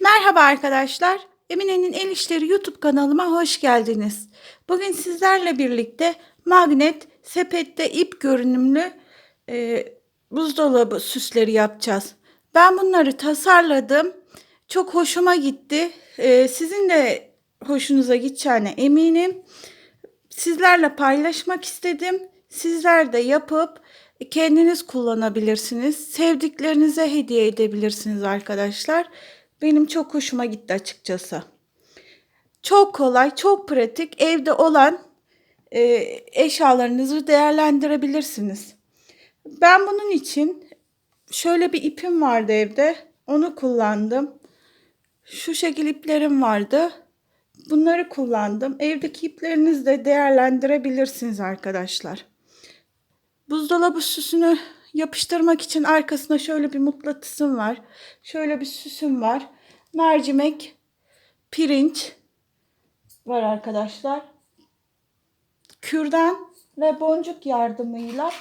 Merhaba arkadaşlar. Emine'nin El İşleri YouTube kanalıma hoş geldiniz. Bugün sizlerle birlikte magnet, sepette ip görünümlü e, buzdolabı süsleri yapacağız. Ben bunları tasarladım. Çok hoşuma gitti. E, sizin de hoşunuza gideceğine eminim. Sizlerle paylaşmak istedim. Sizler de yapıp kendiniz kullanabilirsiniz. Sevdiklerinize hediye edebilirsiniz arkadaşlar. Benim çok hoşuma gitti açıkçası. Çok kolay, çok pratik. Evde olan e, eşyalarınızı değerlendirebilirsiniz. Ben bunun için şöyle bir ipim vardı evde. Onu kullandım. Şu şekil iplerim vardı. Bunları kullandım. Evdeki iplerinizi de değerlendirebilirsiniz arkadaşlar. Buzdolabı süsünü yapıştırmak için arkasına şöyle bir mutlatısım var. Şöyle bir süsüm var. Mercimek, pirinç var arkadaşlar. Kürdan ve boncuk yardımıyla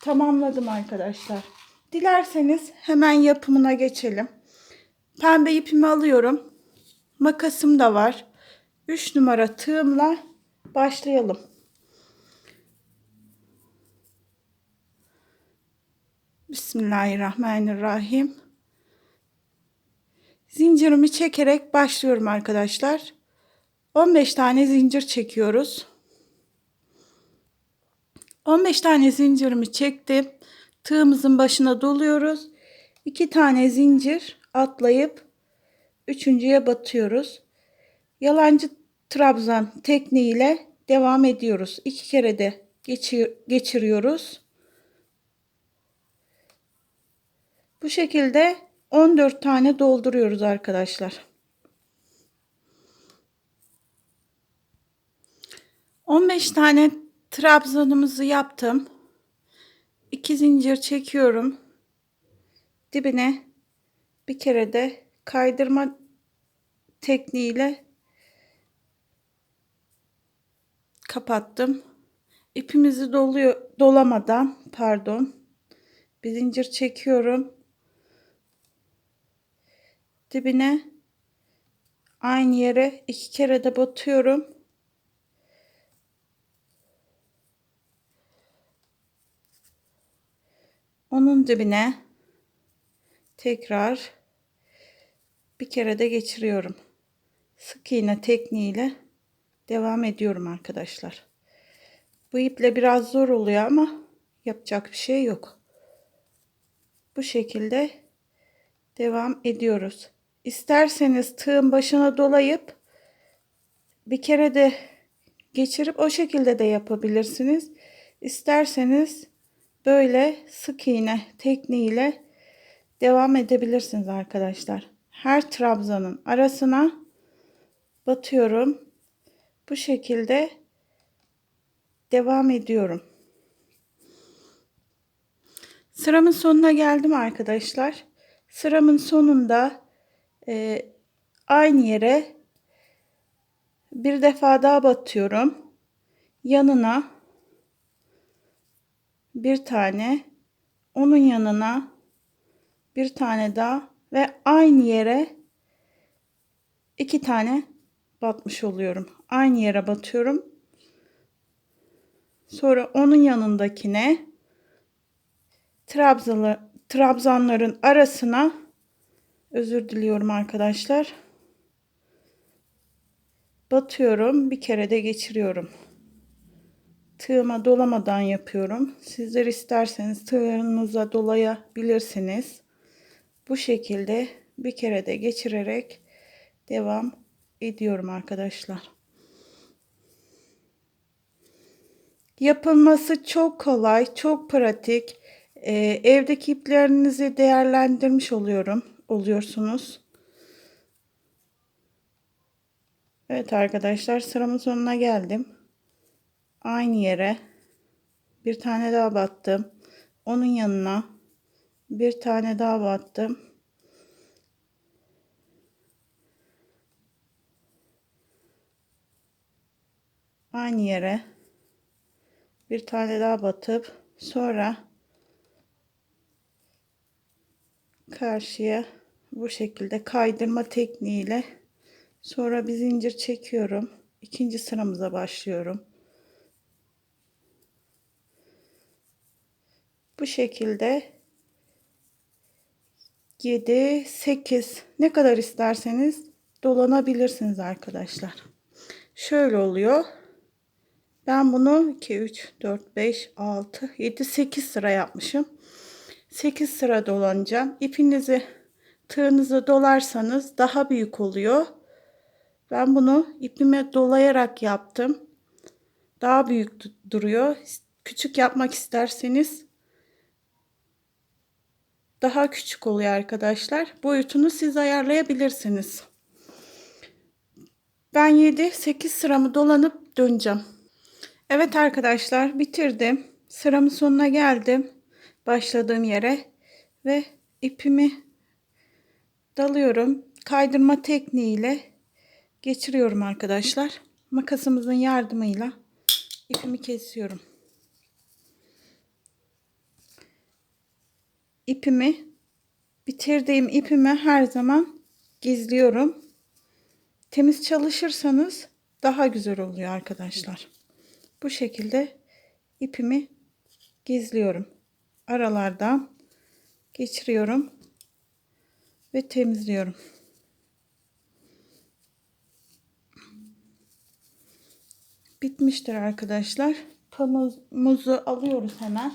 tamamladım arkadaşlar. Dilerseniz hemen yapımına geçelim. Pembe ipimi alıyorum. Makasım da var. 3 numara tığımla başlayalım. Bismillahirrahmanirrahim. Zincirimi çekerek başlıyorum arkadaşlar. 15 tane zincir çekiyoruz. 15 tane zincirimi çektim. Tığımızın başına doluyoruz. 2 tane zincir atlayıp üçüncüye batıyoruz. Yalancı trabzan tekniğiyle devam ediyoruz. İki kere de geçir, geçiriyoruz. Bu şekilde 14 tane dolduruyoruz arkadaşlar. 15 tane trabzanımızı yaptım. 2 zincir çekiyorum. Dibine bir kere de kaydırma tekniğiyle kapattım. İpimizi doluyor dolamadan pardon bir zincir çekiyorum dibine aynı yere iki kere de batıyorum. Onun dibine tekrar bir kere de geçiriyorum. Sık iğne tekniğiyle devam ediyorum arkadaşlar. Bu iple biraz zor oluyor ama yapacak bir şey yok. Bu şekilde devam ediyoruz. İsterseniz tığın başına dolayıp bir kere de geçirip o şekilde de yapabilirsiniz. İsterseniz böyle sık iğne tekniğiyle devam edebilirsiniz arkadaşlar. Her trabzanın arasına batıyorum. Bu şekilde devam ediyorum. Sıramın sonuna geldim arkadaşlar. Sıramın sonunda e, aynı yere bir defa daha batıyorum. Yanına bir tane, onun yanına bir tane daha ve aynı yere iki tane batmış oluyorum. Aynı yere batıyorum. Sonra onun yanındakine trabzanların arasına özür diliyorum arkadaşlar. Batıyorum. Bir kere de geçiriyorum. Tığıma dolamadan yapıyorum. Sizler isterseniz tığınıza dolayabilirsiniz. Bu şekilde bir kere de geçirerek devam ediyorum arkadaşlar. Yapılması çok kolay, çok pratik. Ee, evdeki iplerinizi değerlendirmiş oluyorum, oluyorsunuz. Evet arkadaşlar sıramın sonuna geldim. Aynı yere bir tane daha battım. Onun yanına bir tane daha battım. Aynı yere bir tane daha batıp sonra karşıya bu şekilde kaydırma tekniğiyle sonra bir zincir çekiyorum. İkinci sıramıza başlıyorum. Bu şekilde 7, 8 ne kadar isterseniz dolanabilirsiniz arkadaşlar. Şöyle oluyor. Ben bunu 2, 3, 4, 5, 6, 7, 8 sıra yapmışım. 8 sıra dolanacağım. İpinizi tığınızı dolarsanız daha büyük oluyor. Ben bunu ipime dolayarak yaptım. Daha büyük duruyor. Küçük yapmak isterseniz daha küçük oluyor arkadaşlar. Boyutunu siz ayarlayabilirsiniz. Ben 7-8 sıramı dolanıp döneceğim. Evet arkadaşlar bitirdim. Sıramın sonuna geldim. Başladığım yere ve ipimi dalıyorum. Kaydırma tekniğiyle geçiriyorum arkadaşlar. Makasımızın yardımıyla ipimi kesiyorum. ipimi bitirdiğim ipimi her zaman gizliyorum. Temiz çalışırsanız daha güzel oluyor arkadaşlar. Bu şekilde ipimi gizliyorum. Aralardan geçiriyorum ve temizliyorum. Bitmiştir arkadaşlar. Pamuğumuzu alıyoruz hemen.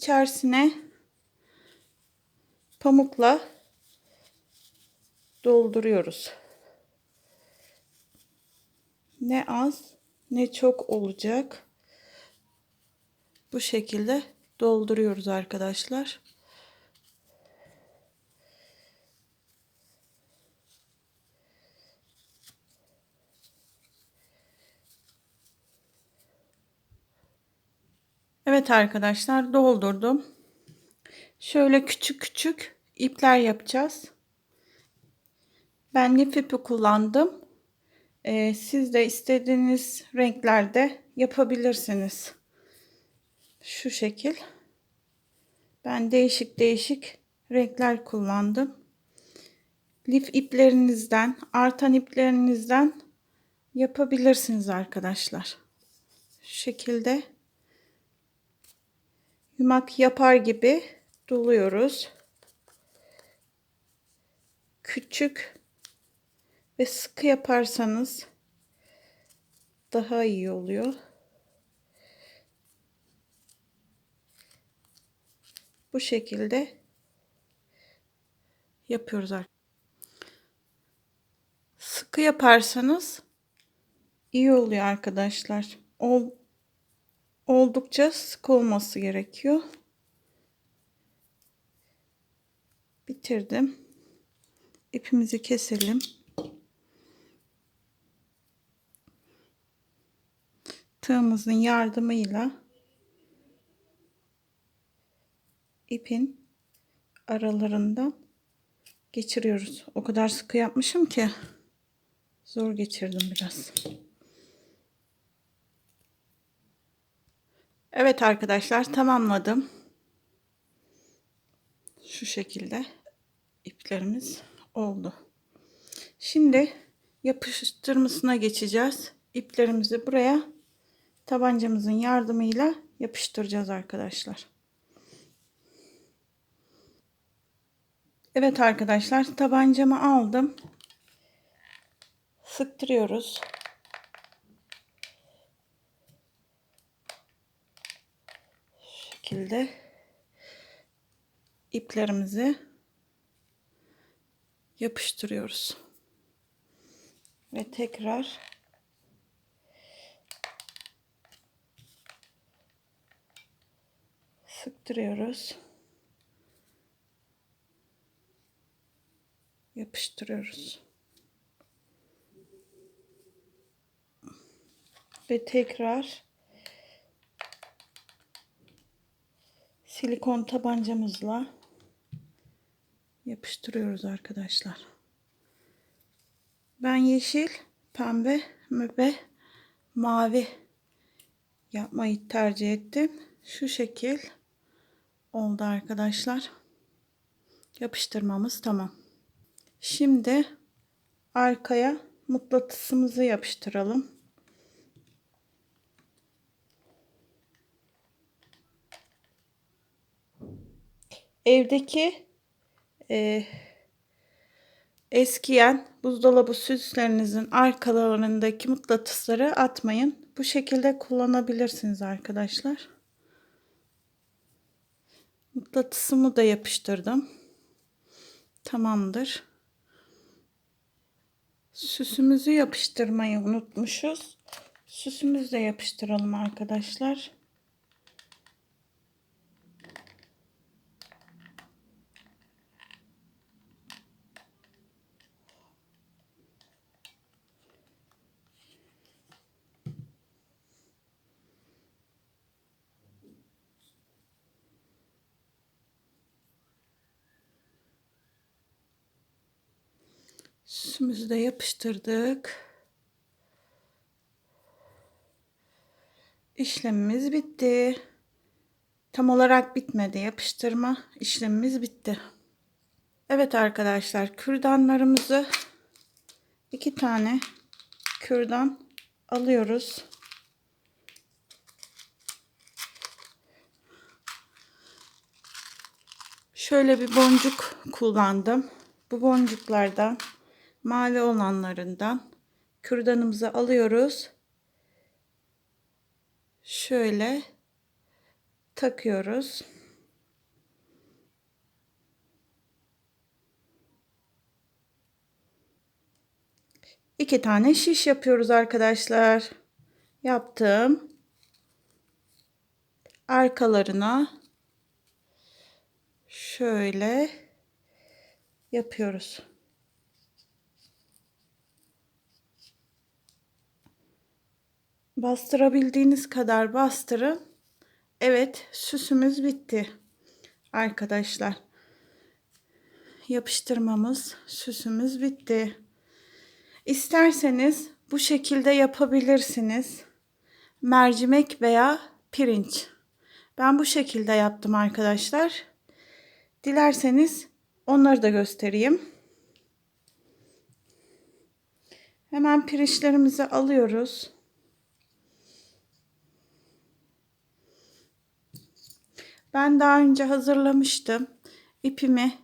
içerisine pamukla dolduruyoruz. Ne az ne çok olacak. Bu şekilde dolduruyoruz arkadaşlar. Evet arkadaşlar doldurdum. Şöyle küçük küçük ipler yapacağız. Ben lif ipi kullandım. Ee, siz de istediğiniz renklerde yapabilirsiniz. Şu şekil. Ben değişik değişik renkler kullandım. Lif iplerinizden, artan iplerinizden yapabilirsiniz arkadaşlar. Şu şekilde yumak yapar gibi doluyoruz. Küçük ve sıkı yaparsanız daha iyi oluyor. Bu şekilde yapıyoruz arkadaşlar. Sıkı yaparsanız iyi oluyor arkadaşlar. Ol, oldukça sık olması gerekiyor. Bitirdim. İpimizi keselim. Tığımızın yardımıyla ipin aralarından geçiriyoruz. O kadar sıkı yapmışım ki zor geçirdim biraz. Evet arkadaşlar tamamladım. Şu şekilde iplerimiz oldu. Şimdi yapıştırmasına geçeceğiz. İplerimizi buraya tabancamızın yardımıyla yapıştıracağız arkadaşlar. Evet arkadaşlar tabancamı aldım. Sıktırıyoruz. şekilde iplerimizi yapıştırıyoruz. Ve tekrar sıktırıyoruz. Yapıştırıyoruz. Ve tekrar silikon tabancamızla yapıştırıyoruz arkadaşlar. Ben yeşil, pembe ve mavi yapmayı tercih ettim. Şu şekil oldu arkadaşlar. Yapıştırmamız tamam. Şimdi arkaya mıknatısımızı yapıştıralım. Evdeki e, eskiyen buzdolabı süslerinizin arkalarındaki mıknatısları atmayın. Bu şekilde kullanabilirsiniz arkadaşlar. Mıknatısımı da yapıştırdım. Tamamdır. Süsümüzü yapıştırmayı unutmuşuz. Süsümüzü de yapıştıralım arkadaşlar. De yapıştırdık. İşlemimiz bitti. Tam olarak bitmedi. Yapıştırma işlemimiz bitti. Evet arkadaşlar kürdanlarımızı iki tane kürdan alıyoruz. Şöyle bir boncuk kullandım. Bu boncuklardan mavi olanlarından kürdanımızı alıyoruz. Şöyle takıyoruz. İki tane şiş yapıyoruz arkadaşlar. Yaptım. Arkalarına şöyle yapıyoruz. Bastırabildiğiniz kadar bastırın. Evet süsümüz bitti. Arkadaşlar. Yapıştırmamız, süsümüz bitti. İsterseniz bu şekilde yapabilirsiniz. Mercimek veya pirinç. Ben bu şekilde yaptım arkadaşlar. Dilerseniz onları da göstereyim. Hemen pirinçlerimizi alıyoruz. Ben daha önce hazırlamıştım. İpimi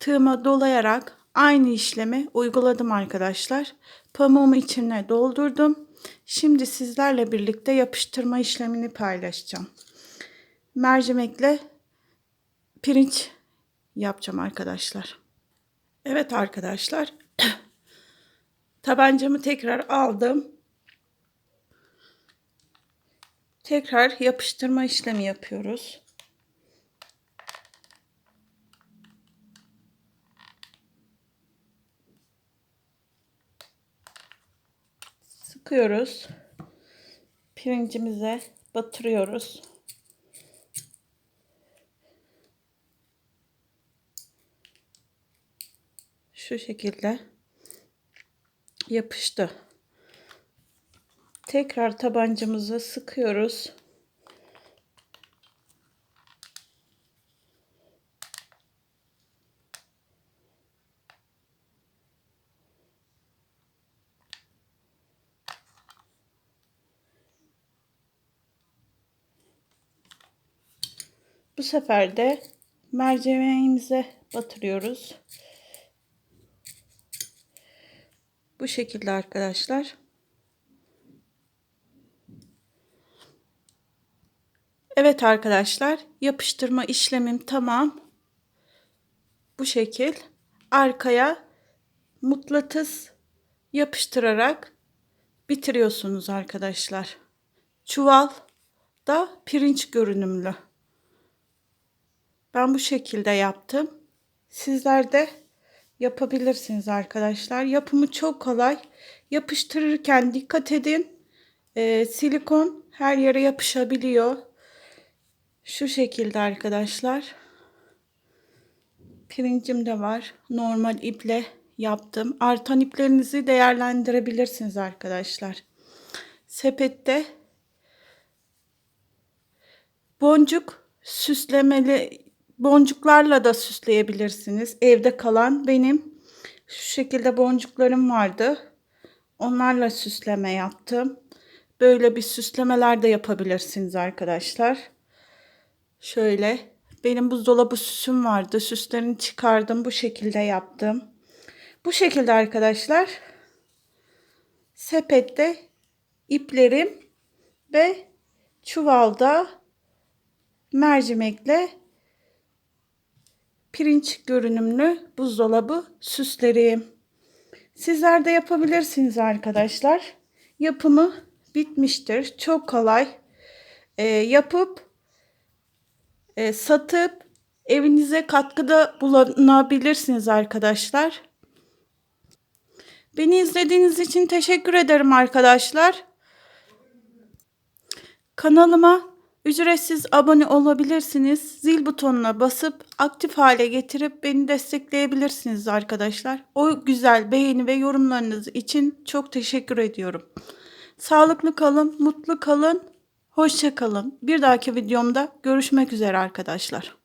tığıma dolayarak aynı işlemi uyguladım arkadaşlar. Pamuğumu içine doldurdum. Şimdi sizlerle birlikte yapıştırma işlemini paylaşacağım. Mercimekle pirinç yapacağım arkadaşlar. Evet arkadaşlar. Tabancamı tekrar aldım. Tekrar yapıştırma işlemi yapıyoruz. Sıkıyoruz. Pirincimize batırıyoruz. Şu şekilde yapıştı. Tekrar tabancamızı sıkıyoruz. Bu sefer de mercimeğimize batırıyoruz. Bu şekilde arkadaşlar. Evet arkadaşlar yapıştırma işlemim tamam. Bu şekil arkaya mutlatıs yapıştırarak bitiriyorsunuz arkadaşlar. Çuval da pirinç görünümlü. Ben bu şekilde yaptım. Sizler de yapabilirsiniz arkadaşlar. Yapımı çok kolay. Yapıştırırken dikkat edin. Ee, silikon her yere yapışabiliyor. Şu şekilde arkadaşlar. Pirincim de var. Normal iple yaptım. Artan iplerinizi değerlendirebilirsiniz arkadaşlar. Sepette boncuk süslemeli boncuklarla da süsleyebilirsiniz. Evde kalan benim şu şekilde boncuklarım vardı. Onlarla süsleme yaptım. Böyle bir süslemeler de yapabilirsiniz arkadaşlar. Şöyle benim buzdolabı süsüm vardı. Süslerini çıkardım. Bu şekilde yaptım. Bu şekilde arkadaşlar. Sepette iplerim ve çuvalda mercimekle pirinç görünümlü buzdolabı süslerim. Sizler de yapabilirsiniz arkadaşlar. Yapımı bitmiştir. Çok kolay. Ee, yapıp e, satıp evinize katkıda bulunabilirsiniz arkadaşlar. Beni izlediğiniz için teşekkür ederim arkadaşlar. Kanalıma ücretsiz abone olabilirsiniz. Zil butonuna basıp aktif hale getirip beni destekleyebilirsiniz arkadaşlar. O güzel beğeni ve yorumlarınız için çok teşekkür ediyorum. Sağlıklı kalın, mutlu kalın, hoşça kalın. Bir dahaki videomda görüşmek üzere arkadaşlar.